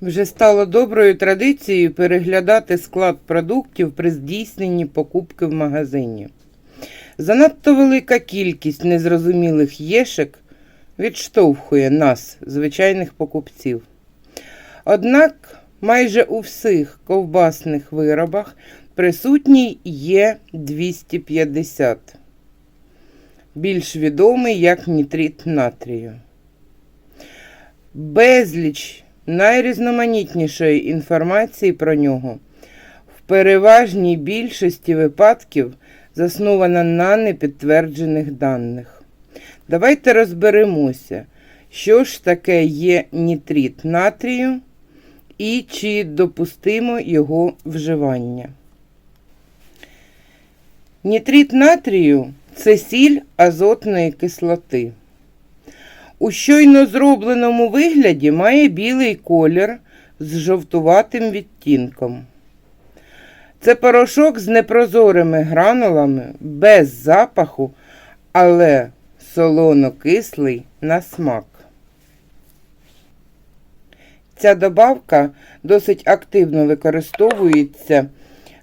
Вже стало доброю традицією переглядати склад продуктів при здійсненні покупки в магазині. Занадто велика кількість незрозумілих єшек відштовхує нас, звичайних покупців. Однак майже у всіх ковбасних виробах присутній є 250, більш відомий як нітрит натрію. Безліч найрізноманітнішої інформації про нього в переважній більшості випадків заснована на непідтверджених даних. Давайте розберемося, що ж таке є нітрит натрію і чи допустимо його вживання. Нітрит натрію це сіль азотної кислоти. У щойно зробленому вигляді має білий колір з жовтуватим відтінком. Це порошок з непрозорими гранулами, без запаху, але солоно-кислий на смак. Ця добавка досить активно використовується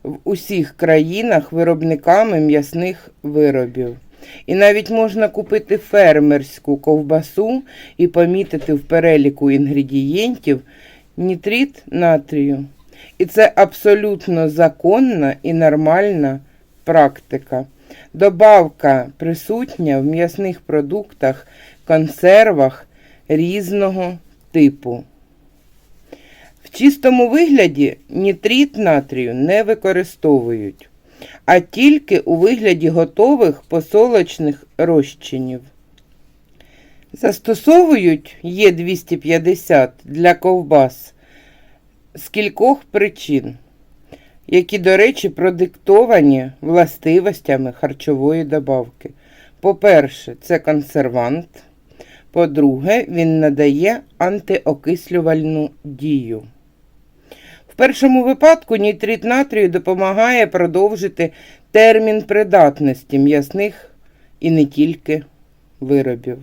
в усіх країнах виробниками м'ясних виробів. І навіть можна купити фермерську ковбасу і помітити в переліку інгредієнтів нітрит натрію. І це абсолютно законна і нормальна практика. Добавка присутня в м'ясних продуктах, консервах різного типу. В чистому вигляді нітрит натрію не використовують а тільки у вигляді готових посолочних розчинів. Застосовують Є250 для ковбас з кількох причин, які, до речі, продиктовані властивостями харчової добавки. По-перше, це консервант. По-друге, він надає антиокислювальну дію. В першому випадку нітрит натрію допомагає продовжити термін придатності м'ясних і не тільки виробів.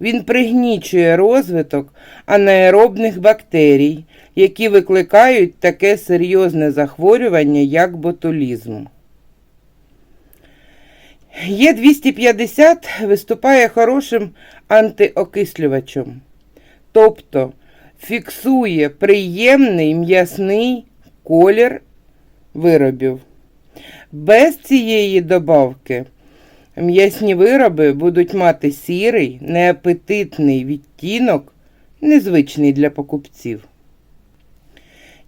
Він пригнічує розвиток анаеробних бактерій, які викликають таке серйозне захворювання, як ботулізм. Є250 виступає хорошим антиокислювачем. Тобто фіксує приємний м'ясний колір виробів. Без цієї добавки м'ясні вироби будуть мати сірий, неапетитний відтінок, незвичний для покупців.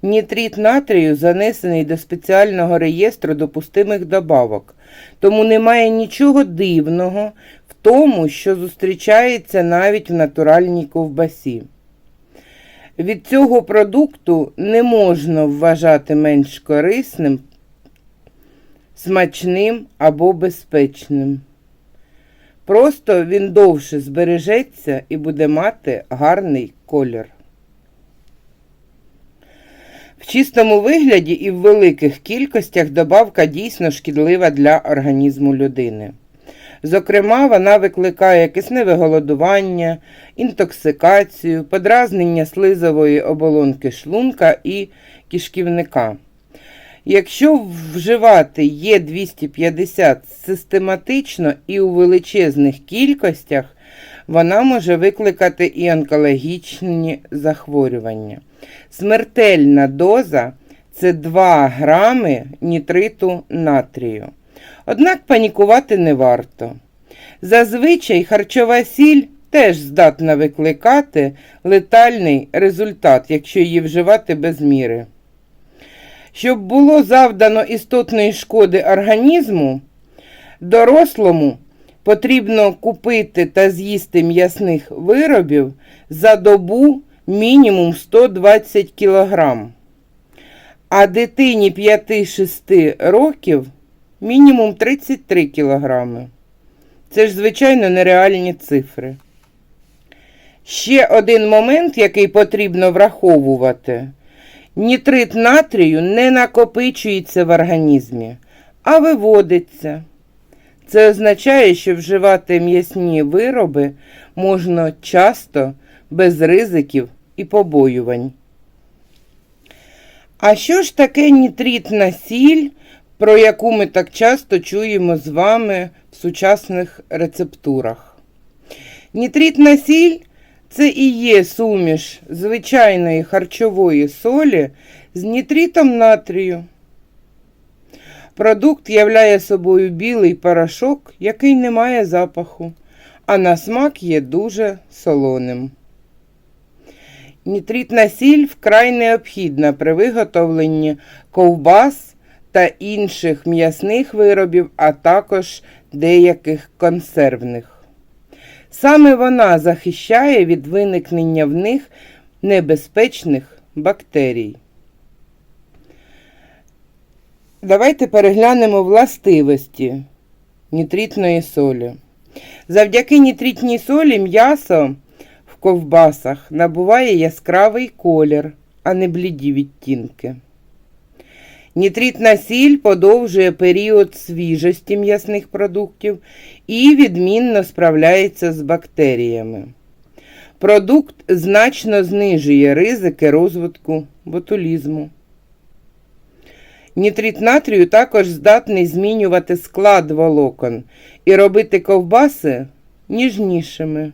Нітрит натрію занесений до спеціального реєстру допустимих добавок, тому немає нічого дивного в тому, що зустрічається навіть в натуральній ковбасі. Від цього продукту не можна вважати менш корисним, смачним або безпечним. Просто він довше збережеться і буде мати гарний колір. В чистому вигляді і в великих кількостях добавка дійсно шкідлива для організму людини. Зокрема, вона викликає кисневе голодування, інтоксикацію, подразнення слизової оболонки шлунка і кишківника. Якщо вживати Є250 систематично і у величезних кількостях, вона може викликати і онкологічні захворювання. Смертельна доза це 2 грами нітриту натрію. Однак панікувати не варто. Зазвичай харчова сіль теж здатна викликати летальний результат, якщо її вживати без міри. Щоб було завдано істотної шкоди організму, дорослому потрібно купити та з'їсти м'ясних виробів за добу мінімум 120 кг. А дитині 5-6 років мінімум 33 кілограми. Це ж, звичайно, нереальні цифри. Ще один момент, який потрібно враховувати. Нітрит натрію не накопичується в організмі, а виводиться. Це означає, що вживати м'ясні вироби можна часто без ризиків і побоювань. А що ж таке нітритна сіль, про яку ми так часто чуємо з вами в сучасних рецептурах? Нітритна сіль це і є суміш звичайної харчової солі з нітритом натрію. Продукт являє собою білий порошок, який не має запаху, а на смак є дуже солоним. Нітритна сіль вкрай необхідна при виготовленні ковбас та інших м'ясних виробів, а також деяких консервних. Саме вона захищає від виникнення в них небезпечних бактерій. Давайте переглянемо властивості нітритної солі. Завдяки нітритній солі м'ясо в ковбасах набуває яскравий колір, а не бліді відтінки. Нітритна сіль подовжує період свіжості м'ясних продуктів і відмінно справляється з бактеріями. Продукт значно знижує ризики розвитку ботулізму. Нітрит натрію також здатний змінювати склад волокон і робити ковбаси ніжнішими.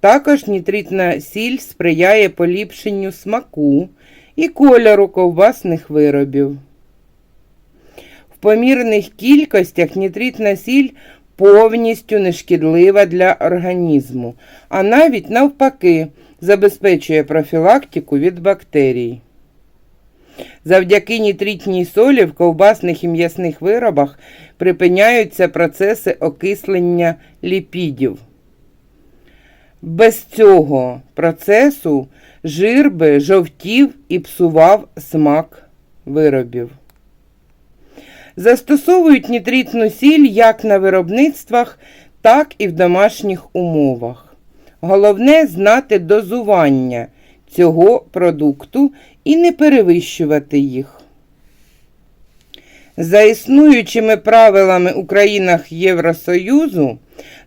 Також нітритна сіль сприяє поліпшенню смаку і кольору ковбасних виробів. В помірних кількостях нітритна сіль повністю нешкідлива для організму, а навіть навпаки забезпечує профілактику від бактерій. Завдяки нітритній солі в ковбасних і м'ясних виробах припиняються процеси окислення ліпідів. Без цього процесу жир би жовтів і псував смак виробів. Застосовують нітритну сіль як на виробництвах, так і в домашніх умовах. Головне знати дозування цього продукту і не перевищувати їх. За існуючими правилами у країнах Євросоюзу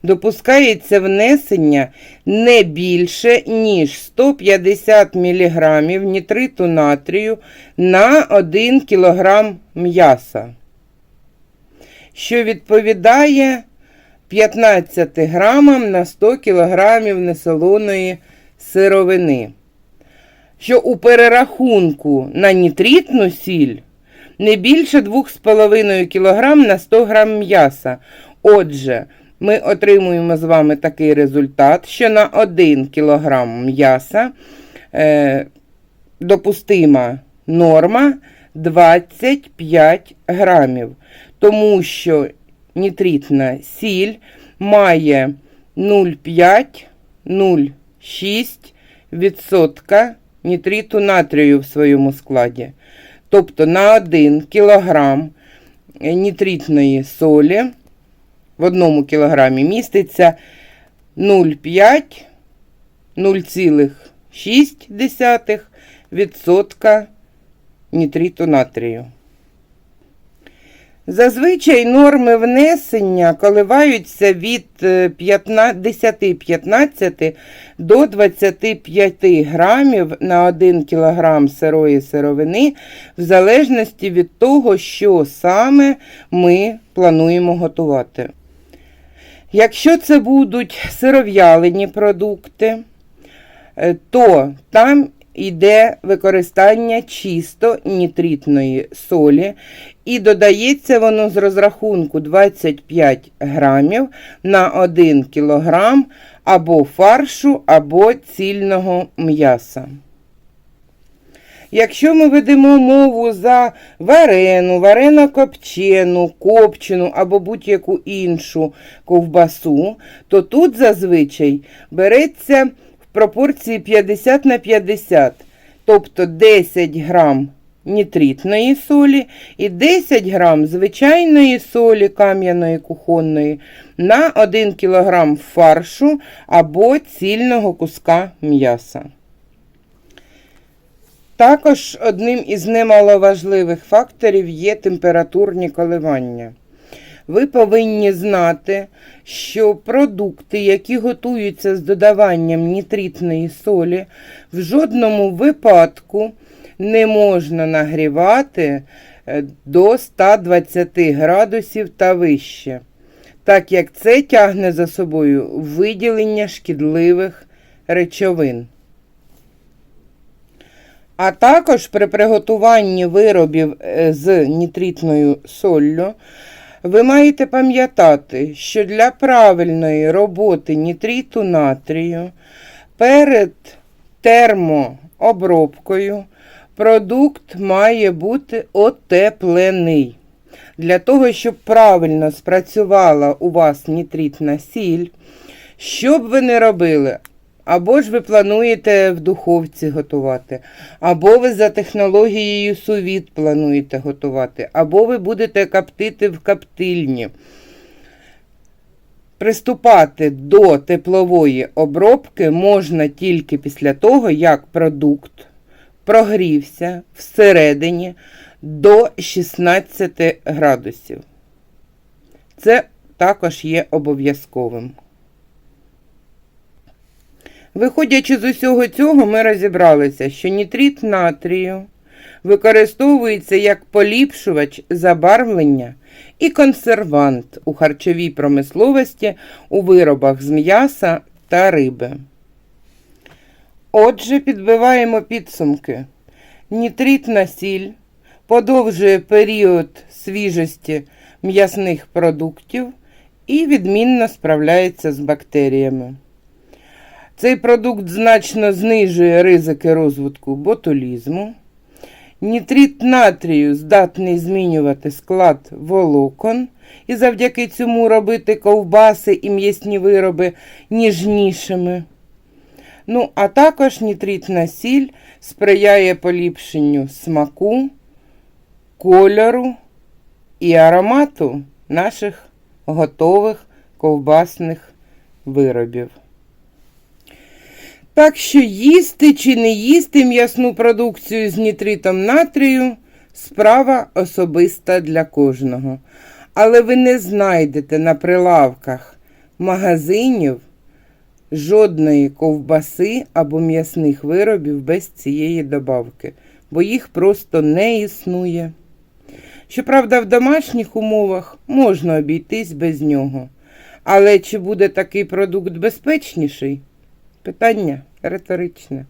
допускається внесення не більше, ніж 150 мг нітриту натрію на 1 кг м'яса, що відповідає 15 грамам на 100 кг несолоної сировини. Що у перерахунку на нітритну сіль не більше 2,5 кг на 100 г м'яса. Отже, ми отримуємо з вами такий результат, що на 1 кг м'яса е, допустима норма 25 грамів. Тому що нітритна сіль має 0,5-0,6% нітриту натрію в своєму складі. Тобто на 1 кг нітритної солі в одному кілограмі міститься 0,5 0,6% нітриту натрію. Зазвичай норми внесення коливаються від 10-15 до 25 грамів на 1 кг сирої сировини, в залежності від того, що саме ми плануємо готувати. Якщо це будуть сиров'ялені продукти, е, то там йде використання чисто нітритної солі, і додається воно з розрахунку 25 грамів на 1 кілограм або фаршу, або цільного м'яса. Якщо ми ведемо мову за варену, варено-копчену, копчену або будь-яку іншу ковбасу, то тут зазвичай береться пропорції 50 на 50, тобто 10 грам нітритної солі і 10 грам звичайної солі кам'яної кухонної на 1 кг фаршу або цільного куска м'яса. Також одним із немаловажливих факторів є температурні коливання. Ви повинні знати, що продукти, які готуються з додаванням нітритної солі, в жодному випадку не можна нагрівати е, до 120 градусів та вище, так як це тягне за собою виділення шкідливих речовин. А також при приготуванні виробів е, з нітритною соллю ви маєте пам'ятати, що для правильної роботи нітриту натрію перед термообробкою продукт має бути отеплений. Для того, щоб правильно спрацювала у вас нітритна сіль, що б ви не робили, або ж ви плануєте в духовці готувати, або ви за технологією сувіт плануєте готувати, або ви будете коптити в коптильні. Приступати до теплової обробки можна тільки після того, як продукт прогрівся всередині до 16 градусів. Це також є обов'язковим. Виходячи з усього цього, ми розібралися, що нітрит натрію використовується як поліпшувач забарвлення і консервант у харчовій промисловості у виробах з м'яса та риби. Отже, підбиваємо підсумки. Нітритна сіль подовжує період свіжості м'ясних продуктів і відмінно справляється з бактеріями. Цей продукт значно знижує ризики розвитку ботулізму. Нітрит натрію здатний змінювати склад волокон і завдяки цьому робити ковбаси і м'ясні вироби ніжнішими. Ну, а також нітритна сіль сприяє поліпшенню смаку, кольору і аромату наших готових ковбасних виробів. Так що їсти чи не їсти м'ясну продукцію з нітритом натрію справа особиста для кожного. Але ви не знайдете на прилавках магазинів жодної ковбаси або м'ясних виробів без цієї добавки, бо їх просто не існує. Щоправда, в домашніх умовах можна обійтись без нього. Але чи буде такий продукт безпечніший? Питання риторичне.